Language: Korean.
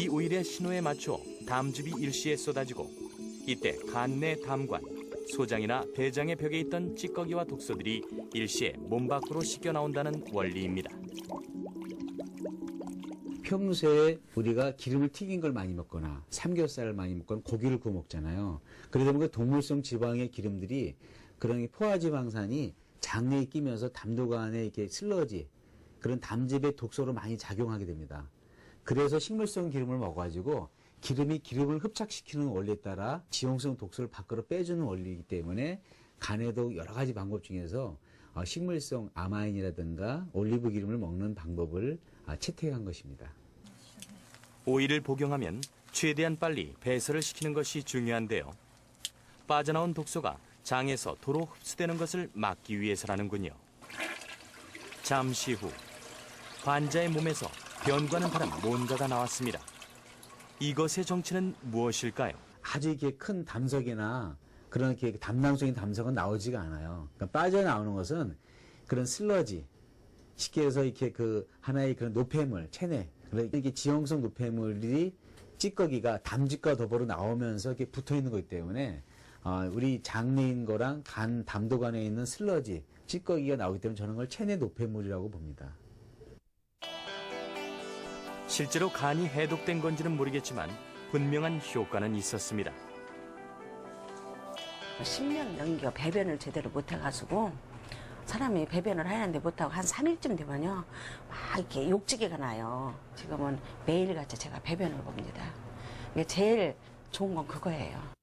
이 오일의 신호에 맞춰 담즙이 일시에 쏟아지고 이때 간내 담관, 소장이나 대장의 벽에 있던 찌꺼기와 독소들이 일시에 몸 밖으로 씻겨 나온다는 원리입니다. 평소에 우리가 기름을 튀긴 걸 많이 먹거나 삼겹살을 많이 먹거나 고기를 구워 먹잖아요. 그러다 보니까 동물성 지방의 기름들이 그런 포화지방산이 장내에 끼면서 담도관에 이렇게 슬러지 그런 담즙의 독소로 많이 작용하게 됩니다. 그래서 식물성 기름을 먹어가지고 기름이 기름을 흡착시키는 원리에 따라 지용성 독소를 밖으로 빼주는 원리이기 때문에 간에도 여러 가지 방법 중에서 어, 식물성 아마인이라든가 올리브 기름을 먹는 방법을 아, 채택한 것입니다. 오일을 복용하면 최대한 빨리 배설을 시키는 것이 중요한데요. 빠져나온 독소가 장에서 도로 흡수되는 것을 막기 위해서라는군요. 잠시 후 환자의 몸에서 변과는 다른 뭔가가 나왔습니다. 이것의 정체는 무엇일까요? 아주 이렇게 큰 담석이나 그런 이렇게 담낭성인 담석은 나오지가 않아요. 그러니까 빠져나오는 것은 그런 슬러지, 쉽게 해서 이렇게 그 하나의 그런 노폐물, 체내, 이게 지용성 노폐물이 찌꺼기가 담즙과 더불어 나오면서 이렇게 붙어 있는 거기 때문에 어, 우리 장내인 거랑 간 담도관에 있는 슬러지, 찌꺼기가 나오기 때문에 저는 그걸 체내 노폐물이라고 봅니다. 실제로 간이 해독된 건지는 모르겠지만 분명한 효과는 있었습니다. 10년 넘겨 배변을 제대로 못 해가지고 사람이 배변을 하는데 못하고 한 3일쯤 되면요. 막 이렇게 욕지기가 나요. 지금은 매일같이 제가 배변을 봅니다. 이게 제일 좋은 건 그거예요